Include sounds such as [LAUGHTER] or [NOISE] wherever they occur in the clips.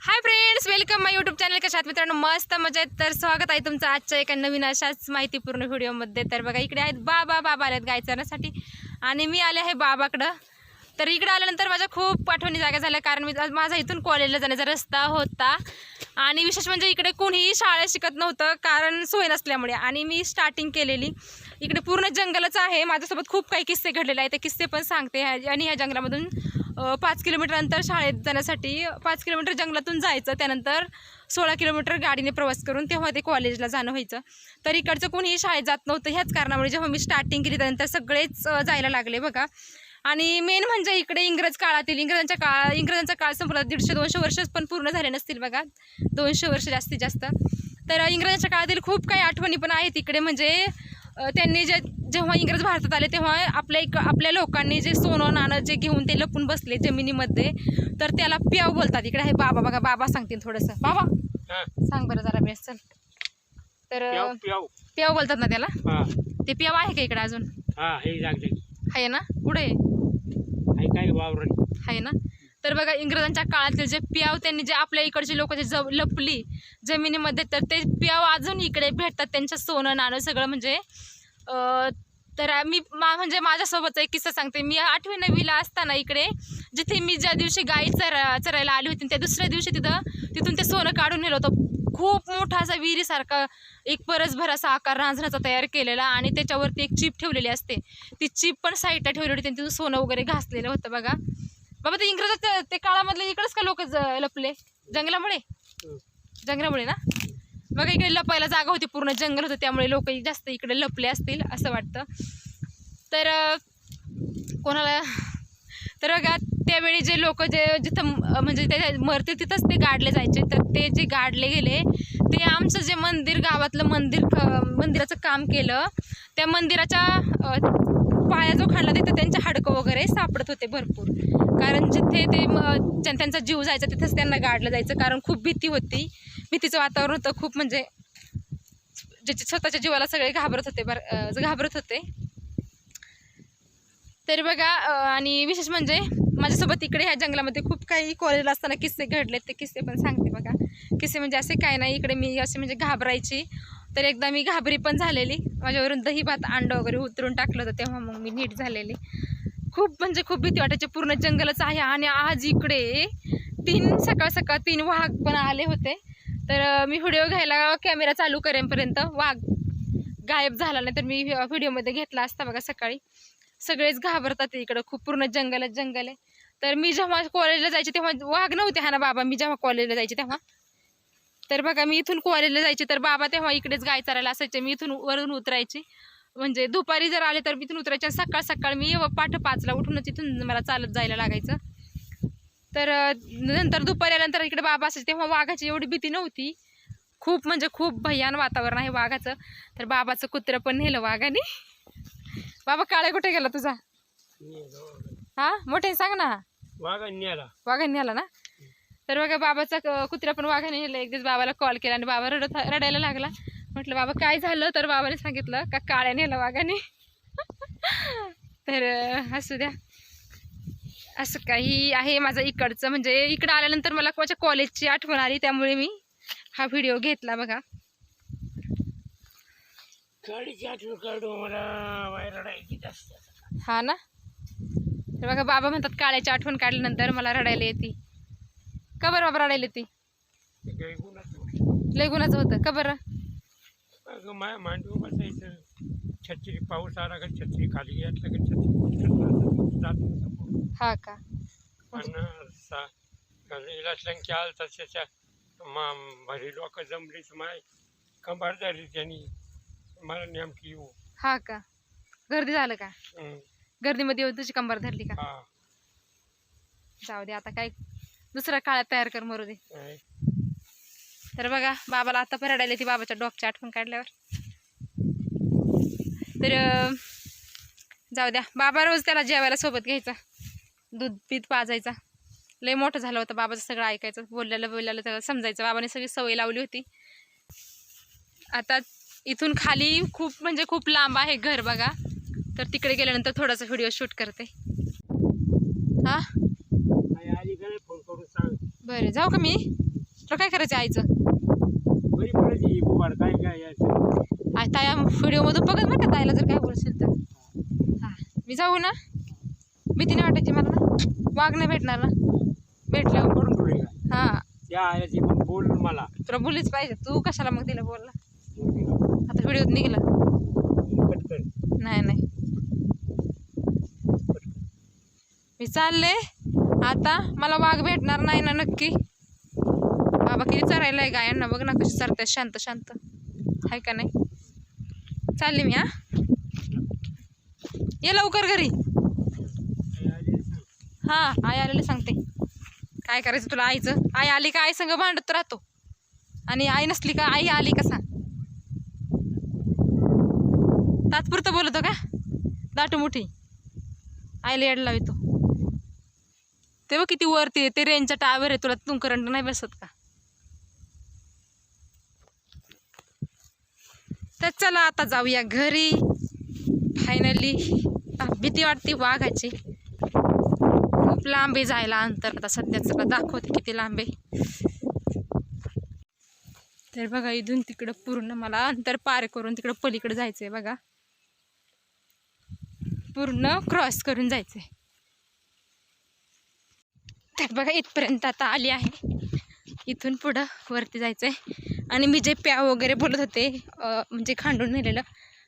Hi friends welcome my YouTube channel कशात मित्रांनो? मस्त मजा आहेत तर स्वागत आहे तुमचं आजच्या एका नवीन अशाच माहितीपूर्ण व्हिडिओमध्ये. तर बघा इकडे आहेत बाबा बाबा आलेत गाय चरण्यासाठी आणि मी आले आहे बाबाकडं. तर इकडं आल्यानंतर माझ्या खूप आठवणी जागा झाल्या. कारण मी माझा इथून कॉलेजला जाण्याचा रस्ता होता. आणि विशेष म्हणजे इकडे कोणीही शाळा शिकत नव्हतं कारण सोय नसल्यामुळे. आणि मी स्टार्टिंग केलेली इकडे पूर्ण जंगलच आहे. माझ्यासोबत खूप काही किस्से घडलेले आहेत. ते किस्से पण सांगते. ह्या- आणि ह्या जंगलामधून पाच किलोमीटर अंतर शाळेत जाण्यासाठी पाच किलोमीटर जंगलातून जायचं त्यानंतर सोळा किलोमीटर गाडीने प्रवास करून तेव्हा ते कॉलेजला जाणं व्हायचं. तर इकडचं कोणीही शाळेत जात नव्हतं ह्याच कारणामुळे जेव्हा मी स्टार्टिंग केली त्यानंतर सगळेच जायला लागले बघा. आणि मेन म्हणजे इकडे इंग्रज काळातील इंग्रजांच्या काळ इंग्रजांचा काळ संपला दीडशे दोनशे वर्ष पण पूर्ण झाले नसतील बघा. दोनशे वर्ष जास्तीत जास्त. तर इंग्रजांच्या काळातील खूप काही आठवणी पण आहेत इकडे. म्हणजे त्यांनी जे जेव्हा इंग्रज भारतात आले तेव्हा आपल्या इक आपल्या लोकांनी जे सोनं नाणं जे घेऊन ते लपून बसले जमिनीमध्ये तर त्याला प्याव बोलतात. इकडे आहे बाबा बघा बाबा सांगतील थोडंसं. बाबा हा, सांग बरं जरा बेस चल. तर प्याव बोलतात ना त्याला? हा. ते प्याव आहे का इकडे अजून? हा हे आहे ना? कुठे आहे? हे ना? तर बघा इंग्रजांच्या काळातील जे प्याव त्यांनी जे आपल्या इकडचे लोक जे जव लपली जमिनीमध्ये तर ते प्याव अजून इकडे भेटतात. त्यांचं सोनं नाणं सगळं म्हणजे तर मी मा म्हणजे माझ्यासोबतचा एक किस्सा सांगते. मी आठवी नववीला असताना इकडे जिथे मी ज्या दिवशी गाई चरा चरायला आली होती त्या दुसऱ्या दिवशी तिथं तिथून ते सोनं काढून नेलं होतं. खूप मोठा असा विहिरीसारखा एक परसभर असा आकार रांजणाचा तयार केलेला आणि त्याच्यावरती एक चिप ठेवलेली असते. ती चिप पण साईडला ठेवली होती त्यांनी तिथं सोनं वगैरे घासलेलं होतं बघा. बाबा ते इंग्रजात ते काळामधले इकडेच का लोक लपले? जंगलामुळे? जंगलामुळे ना? बघा इकडे लपायला जागा होती पूर्ण जंगल होतं त्यामुळे लोक जास्त इकडे लपले असतील असं वाटतं. तर कोणाला तर बघा त्यावेळी जे लोक जे जिथं म्हणजे ते मरतील तिथंच ते गाडले जायचे. तर ते जे गाडले गेले ते आमचं जे मंदिर गावातलं मंदिर मंदिराचं काम केलं. त्या मंदिराच्या पाया जो खाल्ला तिथे त्यांचे हाडकं वगैरे सापडत होते भरपूर. कारण जिथे ते ज्या- त्यांचा जीव जायचा तिथंच त्यांना गाडलं जायचं. कारण खूप भीती होती. भीतीचं वातावरण होतं खूप म्हणजे ज्याचे स्वतःच्या जीवाला सगळे घाबरत होते बर घाबरत होते. तरी बघा आणि विशेष म्हणजे माझ्यासोबत इकडे ह्या जंगलामध्ये खूप काही कॉलेजला असताना किस्से घडलेत. ते किस्से पण सांगते बघा. किस्से म्हणजे असे काय नाही. इकडे मी असे म्हणजे घाबरायची तर एकदा मी घाबरी पण झालेली. माझ्यावरून दही भात अंड वगैरे उतरून टाकलं होतं तेव्हा मग मी नीट झालेली. खूप म्हणजे खूप भीती वाटायची. पूर्ण जंगलच आहे आणि आज इकडे तीन सकाळ सकाळ तीन वाघ पण आले होते. तर मी व्हिडिओ घ्यायला कॅमेरा चालू करेपर्यंत वाघ गायब झाला नाही. तर मी व्हिडिओमध्ये घेतला असता बघा सकाळी. सगळेच घाबरतात इकडं. खूप पूर्ण जंगलच जंगल आहे. तर मी जेव्हा कॉलेजला जायचे तेव्हा वाघ नव्हते हा ना बाबा. मी जेव्हा कॉलेजला जायचे तेव्हा. तर बघा मी इथून कॉलेजला जायचे तर बाबा तेव्हा इकडेच गाय चारायला असायचे. मी इथून वरून उतरायची. म्हणजे दुपारी जर आले तर मी इथून उतरायचे. आणि सकाळ सकाळ मी पाठ पाचला उठूनच इथून मला चालत जायला लागायचं. तर नंतर दुपारी आल्यानंतर इकडे बाबा असायचे. तेव्हा वाघाची एवढी भीती नव्हती. खूप म्हणजे खूप भयान वातावरण आहे वाघाचं. तर बाबाचं कुत्रं पण नेलं वाघाने. बाबा काळे कुठे गेला तुझा? हा? मोठे सांग ना. वाघ न्याला वाघाने आला ना? तर बघा बाबाचा कुत्रा पण वाघाने नेला. एक दिवस बाबाला कॉल केला आणि बाबा रडत रडायला लागला. म्हटलं बाबा काय झालं? तर बाबाने सांगितलं का काळ्या नेला वाघाने? [LAUGHS] तर असू द्या. असं काही आहे माझं इकडचं. म्हणजे इकडं आल्यानंतर मला माझ्या कॉलेजची आठवण आली त्यामुळे मी हा व्हिडिओ घेतला बघा. हा ना? तर बघा बाबा म्हणतात काळ्याची आठवण काढल्यानंतर मला रडायला येते. का बरं बाबा रडायला ते. लय गुणाचं होतं. का बरं? अगं माय मांडू बसायचं. छत्री पाऊस आला का छत्री खाली का छत्री जात. हा का? आणि त्याच्या मा भारी लोक जमलीच माय. कंबार झाली त्यांनी. मला नेमकी येऊ. हा का? गर्दी झालं का? हं. गर्दीमध्ये येऊन तुझी कंबर धरली का? हा. जाऊ दे आता काय दुसरा काळात तयार कर मरू दे? तर बघा बाबाला आता पण रडायला ती बाबाच्या डॉगची आठवण काढल्यावर. तर जाऊ द्या. बाबा रोज त्याला जेवायला सोबत घ्यायचा. दूध पीत पाजायचा. लय मोठं झालं होतं बाबाचं सगळं ऐकायचं. बोललेलं बोललेलं सगळं समजायचं. बाबाने सगळी सवय लावली होती. आता इथून खाली खूप म्हणजे खूप लांब आहे घर बघा. तर तिकडे गेल्यानंतर थोडासा व्हिडिओ शूट करते. हा आई आली का नाही फोन करून सांग बरं जाऊ का मी? तुला काय करायचं आईचं? काय काय यायचं आता या व्हिडिओमधून बघत बरं का ताईला जर काय बोलशील तर? हां मी जाऊ ना? भीती नाही वाटायची मला ना? वाघ नाही भेटणार ना? भेटल्यावर. करून हां. त्या पण बोल मला. तुला बोललीच पाहिजे. तू कशाला मग तिला बोलला? आता व्हिडिओत निघलं. नाही नाही. मी चालले. आता मला वाघ भेटणार नाही ना नक्की. बाबा किती चरायला आहे गायांना. बघ ना कशी चरतात शांत शांत. आहे का नाही? चालली मी हा? ये लवकर घरी. हा आई आलेली सांगते. काय करायचं तुला आईचं? आई आली का? आई संग भांडत राहतो. आणि आई नसली का? आई आली का सांग? तात्पुरतं बोलतो का? दाटू मोठी. आईला येड लावितो ते बघ किती वरती आहे, ते रेंजचा टावर आहे. तुला तू करंट नाही बसत का? तर चला आता जाऊया घरी. फायनली भीती वाटते वाघाची. खूप लांबे जायला अंतर. आता सध्या चला दाखवते किती लांबे. तर बघा इथून तिकडं पूर्ण मला अंतर पार करून तिकडं पलीकडे जायचं आहे बघा. पूर्ण क्रॉस करून जायचं आहे तर बघा इथपर्यंत आता आली आहे. इथून पुढं वरती जायचं आहे आणि मी जे प्याव वगैरे बोलत होते म्हणजे खांडून नेलेलं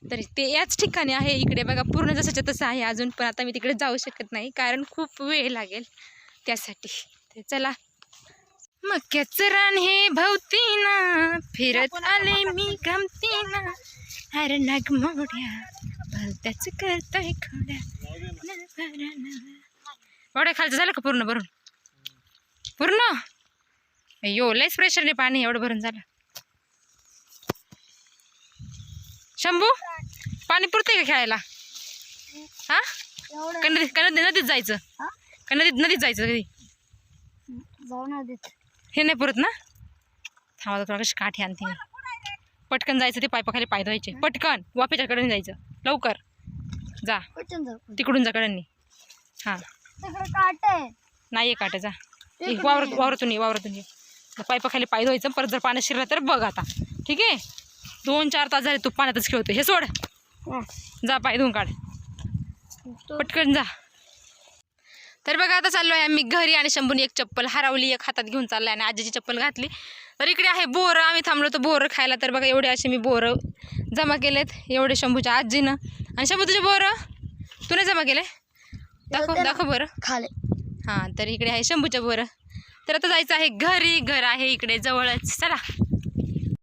तर ते याच ठिकाणी आहे. इकडे बघा पूर्ण जसंच्या तसं आहे. अजून पण आता मी तिकडे जाऊ शकत नाही कारण खूप वेळ लागेल त्यासाठी. तर चला. मक्याचं रान हे भवतीना फिरत आले मी गमतीना. अरे नग मोड्या भलत्याच करतोय खोड्या. एवढ्या खालचं झालं का पूर्ण भरून? पूर्ण? अय्यो लयच प्रेशरने पाणी एवढं भरून झालं. शंभू पाणी पुरते का खेळायला? हा? का नदीत का नदी नदीत जायचं. का नदीत नदीत जायचं कधी? हे नाही पुरत ना? थांबा तुला कशी काठी आणते पटकन जायचं ते पायपाखाली पाय धुवायचे. पटकन वापेच्या कडेने जायचं. लवकर. जा. तिकडून जा कडेने हां. तिकडे काट. आहे नाही आहे काटे जा. ये, वावर वावरातून ये वावरातून ये. पायपाखाली पाय धुवायचं परत जर पाण्यात शिरलं तर बघ आता. ठीक आहे? दोन चार तास झाले तू पाण्यातच खेळतोय. हे सोड. जा पाय धुवून काढ. पटकन जा. तर बघा आता चाललो आहे आम्ही घरी आणि शंभूने एक चप्पल हरवली एक हातात घेऊन चालला आणि आजीची चप्पल घातली. तर इकडे आहे बोरं. आम्ही थांबलो तर बोरं खायला. तर बघा एवढे असे मी बोरं जमा केलेत. एवढे शंभूच्या आजीनं. आणि शंभू तुझे बोरं? तू नाही जमा केले? दाखव दाखव बरं. खाले. हां तर इकडे आहे शंभूच्या बोरं तर आता जायचं आहे घरी घर आहे इकडे जवळच. चला.